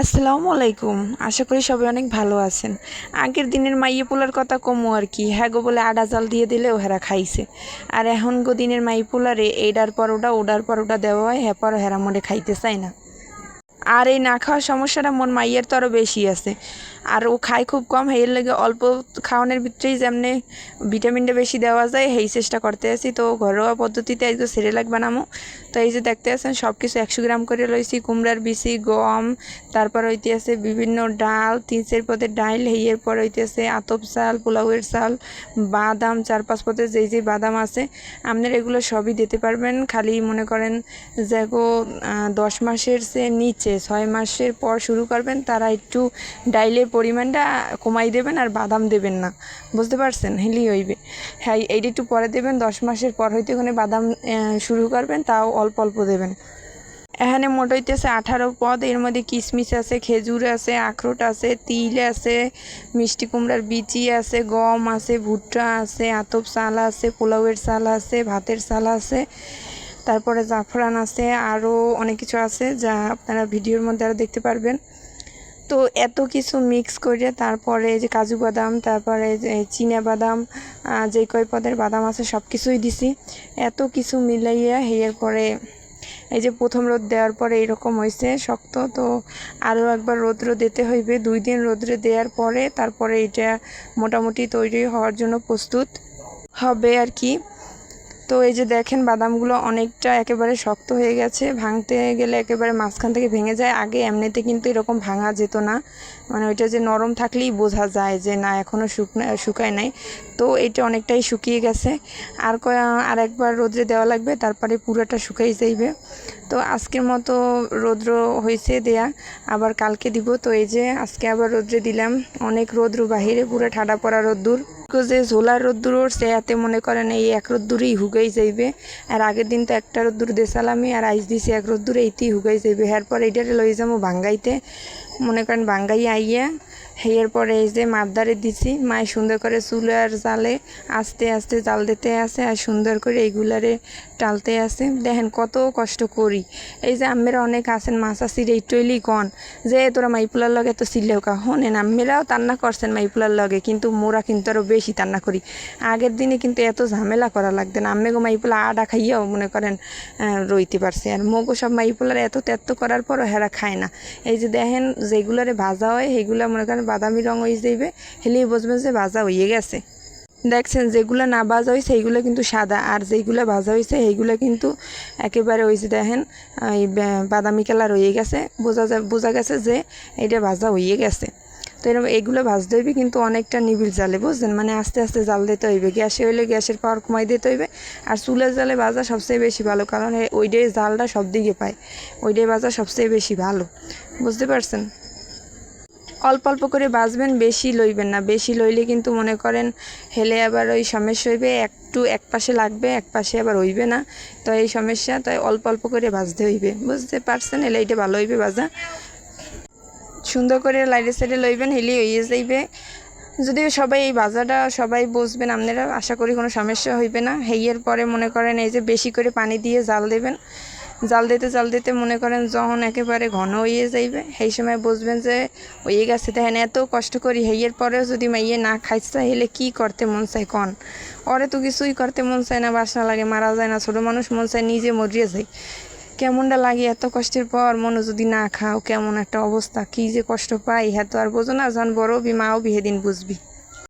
আসসালামু আলাইকুম। আশা করি সবাই অনেক ভালো আছেন। আগের দিনের মাইয়ে পোলার কথা কমু আর কি। হ্যাঁ গো বলে আডা জাল দিয়ে দিলেও হেরা খাইছে। আর এখন গো দিনের মাই পোলারে পর ওটা ওডার পর ওটা দেওয়া হয় হ্যাঁ পর হেরা মোড়ে খাইতে চায় না। আর এই না খাওয়ার সমস্যাটা মন মাইয়ের তো আরও বেশি আছে। আর ও খায় খুব কম হেয়ের লেগে অল্প খাওয়ানোর ভিতরেই যেমনি ভিটামিনটা বেশি দেওয়া যায় সেই চেষ্টা করতে আছি। তো ঘরোয়া পদ্ধতিতে আজকে সেরেলাক বানামো। তো এই যে দেখতে আছেন সব কিছু একশো গ্রাম করে লইছি। কুমড়ার বিচি, গম, তারপর হইতে আছে বিভিন্ন ডাল, তিন চার পদের ডাল হেয়ের পর হইতে আছে আতপ চাল, পোলাওয়ের চাল, বাদাম, চার পাঁচ পদের যেই যে বাদাম আছে, আপনারা এগুলো সবই দিতে পারবেন। খালি মনে করেন যে গো দশ মাসের সে নিচে ছয় মাসের পর শুরু করবেন, তারা একটু ডাইলের পরিমাণটা কমাই দেবেন আর বাদাম দেবেন না। বুঝতে পারছেন? হেলি হইবে। হ্যাঁ এইটা একটু পরে দেবেন, দশ মাসের পর হইতে ওখানে বাদাম শুরু করবেন, তাও অল্প অল্প দেবেন। এখানে মোট হইতেছে আঠারো পদ, এর মধ্যে কিশমিশ আছে, খেজুর আছে, আখরোট আছে, তিল আছে, মিষ্টি কুমড়ার বিচি আছে, গম আছে, ভুট্টা আছে, আতপ চাল আছে, পোলাওয়ের চাল আছে, ভাতের চাল আছে। তারপরে জাফরান আছে আরও অনেক কিছু আছে যা আপনারা ভিডিওর মধ্যে আরও দেখতে পারবেন। তো এত কিছু মিক্স করে তারপরে এই যে কাজু বাদাম, তারপরে চীনা বাদাম যে কয় পদের বাদাম আছে সব কিছুই দিছি। এত কিছু মিলাইয়া হেয়ার পরে এই যে প্রথম রোদ দেওয়ার পরে এরকম হয়েছে শক্ত। তো আরও একবার রৌদ্র দিতে হইবে। দুই দিন রৌদ্রে দেওয়ার পরে তারপরে এটা মোটামুটি তৈরি হওয়ার জন্য প্রস্তুত হবে আর কি। তো এই যে দেখেন বাদামগুলো অনেকটা একেবারে শক্ত হয়ে গেছে, ভাঙতে গেলে একেবারে মাঝখান থেকে ভেঙে যায়। আগে এমনিতে কিন্তু এরকম ভাঙা যেত না মানে ওইটা যে নরম থাকলেই বোঝা যায় যে না এখনও শুকনা, শুকায় নাই। তো এটা অনেকটাই শুকিয়ে গেছে। আর আর একবার রোদ্রে দেওয়া লাগবে, তারপরে পুরোটা শুকাই যাইবে। তো আজকের মতো রৌদ্র হয়েছে দেয়া, আবার কালকে দিব। তো এই যে আজকে আবার রৌদ্রে দিলাম, অনেক রৌদ্র, বাহিরে পুরো ঠাডা পড়া রোদ্দুর। যে ঝোলার রোদ্দুর সে এতে মনে করেন এই এক রোদ্দুরেই হুগাই যাইবে। আর আগের দিন তো একটা রোদ্দুর দেশালামি আর আইস দিছি এক রোদ্দুর এইতেই হুগাই যাইবে। এরপর এইটারে লই যাব ভাঙ্গাইতে মনে করেন ভাঙ্গাই আইয়া হেয়ার পরে এই যে মাপদারে দিছি, মায় সুন্দর করে চুলার জালে আস্তে আস্তে জাল দিতে আছে আর সুন্দর করে এইগুলারে টালতে আছে। দেখেন কত কষ্ট করি। এই যে আম্মেরা অনেক আছেন, মাছ আসির এই টইলি কন যে তোরা মাইপুলার লগে তো সিলেও কা। হনেন, আম্মেরাও তান্না করছেন মাইপুলার লগে, কিন্তু মোরা কিন্তু আরও বেশি তান্না করি। আগের দিনে কিন্তু এত ঝামেলা করা লাগতো না। আম্মে গো মাইপুলা আডা খাইয়াও মনে করেন রইতে পারছে। আর মগো সব মাইপুলার এত তেত্ত করার পরও হেরা খায় না। এই যে দেখেন, যেগুলারে ভাজা হয়, সেগুলো মনে করেন বাদামি রং হয়ে যাইবে হেলেই বুঝবেন যে ভাজা হয়ে গেছে। দেখছেন, যেগুলো না ভাজা হয়েছে সেইগুলো কিন্তু সাদা। আর যেইগুলো ভাজা হয়েছে সেইগুলো কিন্তু একেবারে হয়েছে দেখেন এই বাদামি কালার হয়ে গেছে। বোঝা যা বোঝা গেছে যে এটা ভাজা হয়ে গেছে। তো এরকম এগুলো ভাজতে হইবে কিন্তু অনেকটা নিবিড় জালে, বুঝছেন? মানে আস্তে আস্তে জাল দিতে হইবে। গ্যাসে হইলে গ্যাসের পাওয়ার কমাই দিতে হইবে। আর চুলের জালে ভাজা সবচেয়ে বেশি ভালো, কারণ ওইটাই জালটা সব দিকে পায়। ওইটাই ভাজা সবচেয়ে বেশি ভালো। বুঝতে পারছেন? অল্প অল্প করে বাজবেন বেশি লইবেন না। বেশি লইলে কিন্তু মনে করেন হেলে আবার ওই সমস্যা হইবে, একটু এক পাশে লাগবে, এক পাশে আবার হইবে না। তো এই সমস্যা, তাই অল্প অল্প করে ভাজতে হইবে। বুঝতে পারছেন? এলে এটা ভালো হইবে বাজা সুন্দর করে লাইটে সাইডে লইবেন, হেলি হইয়ে যাইবে। যদিও সবাই এই বাজারটা সবাই বুঝবেন, আপনারা আশা করি কোনো সমস্যা হইবে না। হেইয়ের পরে মনে করেন এই যে বেশি করে পানি দিয়ে জাল দেবেন জাল দিতে জাল দিতে মনে করেন যখন একেবারে ঘন হয়ে যাইবে, সেই সময় বুঝবেন যে হয়ে গেছে দেখেন এত কষ্ট করি, হেইয়ের পরেও যদি মাইয়ে না খাইতে চাই হেলে কী করতে মন চায় কন? ওরে তো কিছুই করতে মন চায় না, বাসনা লাগে, মারা যায় না, ছোটো মানুষ মন চায় নিজে মরিয়ে যায়। কেমনটা লাগে এত কষ্টের পর মনে যদি না খাও, কেমন একটা অবস্থা, কি যে কষ্ট পাই হ্যাঁ তো আর বোঝো না, যখন বড় বি মাও বিহে বুঝবি।